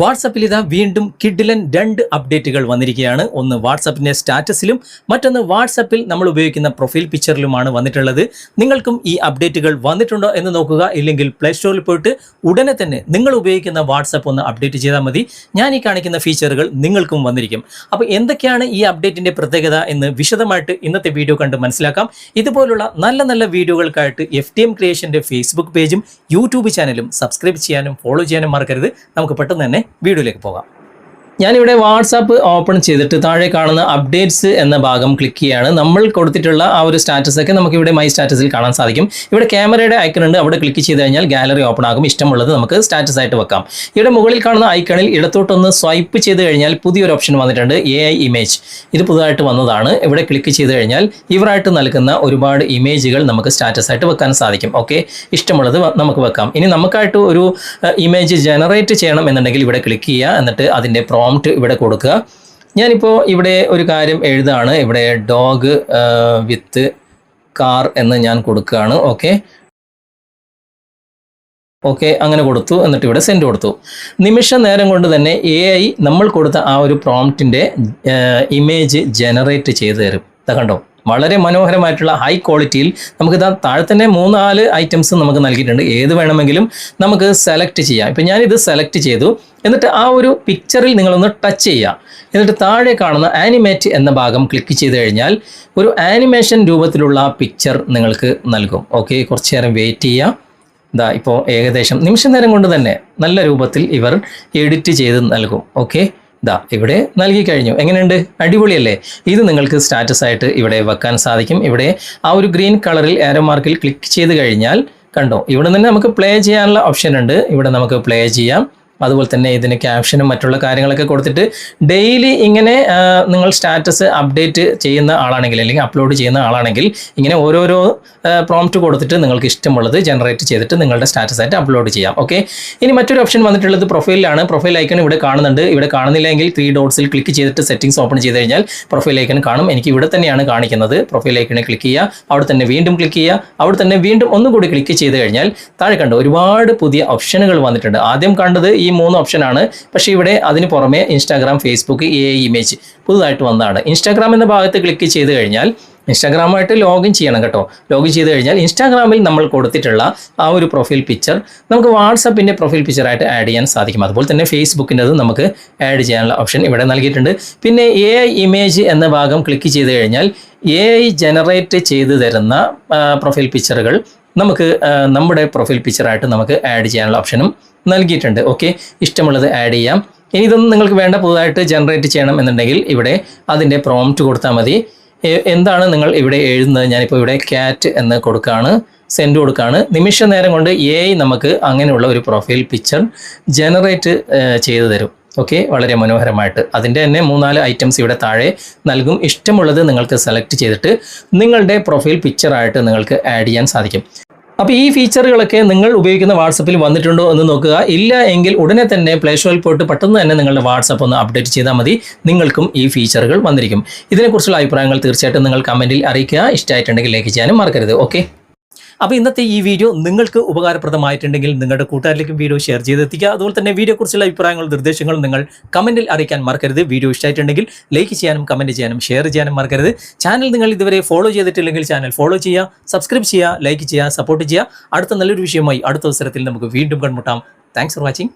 വാട്സപ്പിൽ ഇതാ വീണ്ടും കിഡിലൻ രണ്ട് അപ്ഡേറ്റുകൾ വന്നിരിക്കുകയാണ്. ഒന്ന് വാട്സപ്പിന്റെ സ്റ്റാറ്റസിലും മറ്റൊന്ന് വാട്സപ്പിൽ നമ്മൾ ഉപയോഗിക്കുന്ന പ്രൊഫൈൽ പിക്ചറിലുമാണ് വന്നിട്ടുള്ളത്. നിങ്ങൾക്കും ഈ അപ്ഡേറ്റുകൾ വന്നിട്ടുണ്ടോ എന്ന് നോക്കുക. ഇല്ലെങ്കിൽ പ്ലേ സ്റ്റോറിൽ പോയിട്ട് ഉടനെ തന്നെ നിങ്ങൾ ഉപയോഗിക്കുന്ന വാട്സപ്പ് ഒന്ന് അപ്ഡേറ്റ് ചെയ്താൽ മതി. ഞാൻ ഈ കാണിക്കുന്ന ഫീച്ചറുകൾ നിങ്ങൾക്കും വന്നിരിക്കും. അപ്പോൾ എന്തൊക്കെയാണ് ഈ അപ്ഡേറ്റിന്റെ പ്രത്യേകത എന്ന് വിശദമായിട്ട് ഇന്നത്തെ വീഡിയോ കണ്ട് മനസ്സിലാക്കാം. ഇതുപോലുള്ള നല്ല നല്ല വീഡിയോകൾക്കായിട്ട് എഫ് ടി എം ക്രിയേഷന്റെ ഫേസ്ബുക്ക് പേജും യൂട്യൂബ് ചാനലും സബ്സ്ക്രൈബ് ചെയ്യാനും ഫോളോ ചെയ്യാനും മറക്കരുത്. നമുക്ക് പെട്ടെന്ന് തന്നെ വീഡിയോയിലേക്ക് പോകാം. ഞാനിവിടെ വാട്സാപ്പ് ഓപ്പൺ ചെയ്തിട്ട് താഴെ കാണുന്ന അപ്ഡേറ്റ്സ് എന്ന ഭാഗം ക്ലിക്ക് ചെയ്യാണ്. നമ്മൾ കൊടുത്തിട്ടുള്ള ആ ഒരു സ്റ്റാറ്റസ് ഒക്കെ നമുക്ക് ഇവിടെ മൈ സ്റ്റാറ്റസിൽ കാണാൻ സാധിക്കും. ഇവിടെ ക്യാമറയുടെ ഐക്കൺ ഉണ്ട്. അവിടെ ക്ലിക്ക് ചെയ്ത് കഴിഞ്ഞാൽ ഗാലറി ഓപ്പൺ ആകും. ഇഷ്ടമുള്ളത് നമുക്ക് സ്റ്റാറ്റസ് ആയിട്ട് വെക്കാം. ഇവിടെ മുകളിൽ കാണുന്ന ഐക്കണിൽ ഇടത്തോട്ടൊന്ന് സ്വൈപ്പ് ചെയ്ത് കഴിഞ്ഞാൽ പുതിയൊരു ഓപ്ഷൻ വന്നിട്ടുണ്ട്. എ ഇമേജ് ഇത് പുതുതായിട്ട് വന്നതാണ്. ഇവിടെ ക്ലിക്ക് ചെയ്ത് കഴിഞ്ഞാൽ ഇവരായിട്ട് നൽകുന്ന ഒരുപാട് ഇമേജുകൾ നമുക്ക് സ്റ്റാറ്റസ് ആയിട്ട് വെക്കാൻ സാധിക്കും. ഓക്കെ ഇഷ്ടമുള്ളത് നമുക്ക് വെക്കാം. ഇനി നമുക്കായിട്ട് ഒരു ഇമേജ് ജനറേറ്റ് ചെയ്യണം എന്നുണ്ടെങ്കിൽ ഇവിടെ ക്ലിക്ക് ചെയ്യുക. എന്നിട്ട് അതിന്റെ പ്രോംപ്റ്റ് ഇവിടെ കൊടുക്കുക. ഞാനിപ്പോൾ ഇവിടെ ഒരു കാര്യം എഴുതാണ്. ഇവിടെ ഡോഗ് വിത്ത് കാർ എന്ന് ഞാൻ കൊടുക്കുകയാണ്. ഓക്കെ ഓക്കെ അങ്ങനെ കൊടുത്തു. എന്നിട്ട് ഇവിടെ സെൻഡ് കൊടുത്തു. നിമിഷ നേരം കൊണ്ട് തന്നെ എ ഐ നമ്മൾ കൊടുത്ത ആ ഒരു പ്രോംപ്റ്റിന്റെ ഇമേജ് ജനറേറ്റ് ചെയ്ത് തരും. കണ്ടോ? വളരെ മനോഹരമായിട്ടുള്ള ഹൈ ക്വാളിറ്റിയിൽ നമുക്ക് ഇതാ താഴെ തന്നെ മൂന്ന് നാല് ഐറ്റംസ് നമുക്ക് നൽകിയിട്ടുണ്ട്. ഏത് വേണമെങ്കിലും നമുക്ക് സെലക്ട് ചെയ്യാം. ഇപ്പം ഞാനിത് സെലക്ട് ചെയ്തു. എന്നിട്ട് ആ ഒരു പിക്ചറിൽ നിങ്ങളൊന്ന് ടച്ച് ചെയ്യുക. എന്നിട്ട് താഴെ കാണുന്ന ആനിമേറ്റ് എന്ന ഭാഗം ക്ലിക്ക് ചെയ്ത് കഴിഞ്ഞാൽ ഒരു ആനിമേഷൻ രൂപത്തിലുള്ള പിക്ചർ നിങ്ങൾക്ക് നൽകും. ഓക്കെ കുറച്ച് നേരം വെയിറ്റ് ചെയ്യുക. ഇതാ ഇപ്പോൾ ഏകദേശം നിമിഷ നേരം കൊണ്ട് തന്നെ നല്ല രൂപത്തിൽ ഇവർ എഡിറ്റ് ചെയ്ത് നൽകും. ഓക്കെ ഇതാ ഇവിടെ നൽകി കഴിഞ്ഞു. എങ്ങനെയുണ്ട്? അടിപൊളിയല്ലേ? ഇത് നിങ്ങൾക്ക് സ്റ്റാറ്റസ് ആയിട്ട് ഇവിടെ വെക്കാൻ സാധിക്കും. ഇവിടെ ആ ഒരു ഗ്രീൻ കളറിൽ ആരോ മാർക്കിൽ ക്ലിക്ക് ചെയ്ത് കഴിഞ്ഞാൽ കണ്ടോ ഇവിടെ നിന്ന് നമുക്ക് പ്ലേ ചെയ്യാനുള്ള ഓപ്ഷൻ ഉണ്ട്. ഇവിടെ നമുക്ക് പ്ലേ ചെയ്യാം. അതുപോലെ തന്നെ ഇതിന് ക്യാപ്ഷനും മറ്റുള്ള കാര്യങ്ങളൊക്കെ കൊടുത്തിട്ട് ഡെയിലി ഇങ്ങനെ നിങ്ങൾ സ്റ്റാറ്റസ് അപ്ഡേറ്റ് ചെയ്യുന്ന ആളാണെങ്കിൽ അല്ലെങ്കിൽ അപ്ലോഡ് ചെയ്യുന്ന ആളാണെങ്കിൽ ഇങ്ങനെ ഓരോരോ പ്രോംപ്റ്റ് കൊടുത്തിട്ട് നിങ്ങൾക്ക് ഇഷ്ടമുള്ളത് ജനറേറ്റ് ചെയ്തിട്ട് നിങ്ങളുടെ സ്റ്റാറ്റസ് ആയിട്ട് അപ്ലോഡ് ചെയ്യാം. ഓക്കെ ഇനി മറ്റൊരു ഓപ്ഷൻ വന്നിട്ടുള്ളത് പ്രൊഫൈലാണ് പ്രൊഫൈൽ ഐക്കൺ ഇവിടെ കാണുന്നുണ്ട്. ഇവിടെ കാണുന്നില്ലെങ്കിൽ ത്രീ ഡോട്ട്സിൽ ക്ലിക്ക് ചെയ്തിട്ട് സെറ്റിംഗ്സ് ഓപ്പൺ ചെയ്ത് കഴിഞ്ഞാൽ പ്രൊഫൈൽ ഐക്കൺ കാണും. എനിക്ക് ഇവിടെ തന്നെയാണ് കാണിക്കുന്നത്. പ്രൊഫൈൽ ഐക്കണിൽ ക്ലിക്ക് ചെയ്യുക. അവിടെ തന്നെ വീണ്ടും ക്ലിക്ക് ചെയ്യുക. അവിടെ തന്നെ വീണ്ടും ഒന്നും കൂടി ക്ലിക്ക് ചെയ്ത് കഴിഞ്ഞാൽ താഴെ കണ്ടു ഒരുപാട് പുതിയ ഓപ്ഷനുകൾ വന്നിട്ടുണ്ട്. ആദ്യം കണ്ടത് മൂന്ന് ഓപ്ഷനാണ് പക്ഷേ ഇവിടെ അതിന് പുറമെ ഇൻസ്റ്റാഗ്രാം ഫേസ്ബുക്ക് എ ഇമേജ് പുതുതായിട്ട് വന്നതാണ്. ഇൻസ്റ്റാഗ്രാം എന്ന ഭാഗത്ത് ക്ലിക്ക് ചെയ്ത് കഴിഞ്ഞാൽ ഇൻസ്റ്റാഗ്രാമായിട്ട് ലോഗിൻ ചെയ്യണം കേട്ടോ. ലോഗിൻ ചെയ്ത് കഴിഞ്ഞാൽ ഇൻസ്റ്റാഗ്രാമിൽ നമ്മൾ കൊടുത്തിട്ടുള്ള ആ ഒരു പ്രൊഫൈൽ പിക്ചർ നമുക്ക് വാട്സപ്പിന്റെ പ്രൊഫൈൽ പിക്ചറായിട്ട് ആഡ് ചെയ്യാൻ സാധിക്കും. അതുപോലെ തന്നെ ഫേസ്ബുക്കിന്റെത് നമുക്ക് ആഡ് ചെയ്യാനുള്ള ഓപ്ഷൻ ഇവിടെ നൽകിയിട്ടുണ്ട്. പിന്നെ എ ഇമേജ് എന്ന ഭാഗം ക്ലിക്ക് ചെയ്ത് കഴിഞ്ഞാൽ എ ജനറേറ്റ് ചെയ്ത് തരുന്ന പ്രൊഫൈൽ പിക്ചറുകൾ നമുക്ക് നമ്മുടെ പ്രൊഫൈൽ പിക്ചറായിട്ട് നമുക്ക് ആഡ് ചെയ്യാനുള്ള ഓപ്ഷനും നൽകിയിട്ടുണ്ട്. ഓക്കെ ഇഷ്ടമുള്ളത് ആഡ് ചെയ്യാം. ഇനി ഇതൊന്നും നിങ്ങൾക്ക് വേണ്ട പുതുതായിട്ട് ജനറേറ്റ് ചെയ്യണം എന്നുണ്ടെങ്കിൽ ഇവിടെ അതിന്റെ പ്രോംപ്റ്റ് കൊടുത്താൽ മതി. എന്താണ് നിങ്ങൾ ഇവിടെ എഴുതുന്നത്? ഞാനിപ്പോൾ ഇവിടെ ക്യാറ്റ് എന്ന് കൊടുക്കുകയാണ് സെൻഡ് കൊടുക്കുകയാണ് നിമിഷ നേരം കൊണ്ട് എ നമുക്ക് അങ്ങനെയുള്ള ഒരു പ്രൊഫൈൽ പിക്ചർ ജനറേറ്റ് ചെയ്തു തരും. ഓക്കെ വളരെ മനോഹരമായിട്ട്. അതിന്റെ തന്നെ മൂന്നാൽ ഐറ്റംസ് ഇവിടെ താഴെ നൽകും. ഇഷ്ടമുള്ളത് നിങ്ങൾക്ക് സെലക്ട് ചെയ്തിട്ട് നിങ്ങളുടെ പ്രൊഫൈൽ പിക്ചറായിട്ട് നിങ്ങൾക്ക് ആഡ് ചെയ്യാൻ സാധിക്കും. അപ്പോൾ ഈ ഫീച്ചറുകളൊക്കെ നിങ്ങൾ ഉപയോഗിക്കുന്ന വാട്സപ്പിൽ വന്നിട്ടുണ്ടോ എന്ന് നോക്കുക. ഇല്ല എങ്കിൽ ഉടനെ തന്നെ പ്ലേ സ്റ്റോറിൽ പോയിട്ട് പെട്ടെന്ന് തന്നെ നിങ്ങളുടെ വാട്സപ്പ് ഒന്ന് അപ്ഡേറ്റ് ചെയ്താൽ മതി. നിങ്ങൾക്കും ഈ ഫീച്ചറുകൾ വന്നിരിക്കും. ഇതിനെക്കുറിച്ചുള്ള അഭിപ്രായങ്ങൾ തീർച്ചയായിട്ടും നിങ്ങൾ കമന്റിൽ അറിയിക്കുക. ഇഷ്ടമായിട്ടുണ്ടെങ്കിൽ ലൈക്ക് ചെയ്യാനും മറക്കരുത്. ഓക്കെ അപ്പോൾ ഇന്നത്തെ ഈ വീഡിയോ നിങ്ങൾക്ക് ഉപകാരപ്രദമായിട്ടുണ്ടെങ്കിൽ നിങ്ങളുടെ കൂട്ടുകാരിലേക്കും വീഡിയോ ഷെയർ ചെയ്തെത്തിക്കുക. അതുപോലെ തന്നെ വീഡിയോയെക്കുറിച്ചുള്ള അഭിപ്രായങ്ങളും നിർദ്ദേശങ്ങളും നിങ്ങൾ കമന്റിൽ അറിയിക്കാൻ മറക്കരുത്. വീഡിയോ ഇഷ്ടമായിട്ടുണ്ടെങ്കിൽ ലൈക്ക് ചെയ്യാനും കമന്റ് ചെയ്യാനും ഷെയർ ചെയ്യാനും മറക്കരുത്. ചാനൽ നിങ്ങൾ ഇതുവരെ ഫോളോ ചെയ്തിട്ടില്ലെങ്കിൽ ചാനൽ ഫോളോ ചെയ്യുക സബ്സ്ക്രൈബ് ചെയ്യുക ലൈക്ക് ചെയ്യുക സപ്പോർട്ട് ചെയ്യുക. അടുത്ത നല്ലൊരു വിഷയമായി അടുത്ത അവസരത്തിൽ നമുക്ക് വീണ്ടും കൺമുട്ടാം താങ്ക്സ് ഫോർ വാച്ചിങ്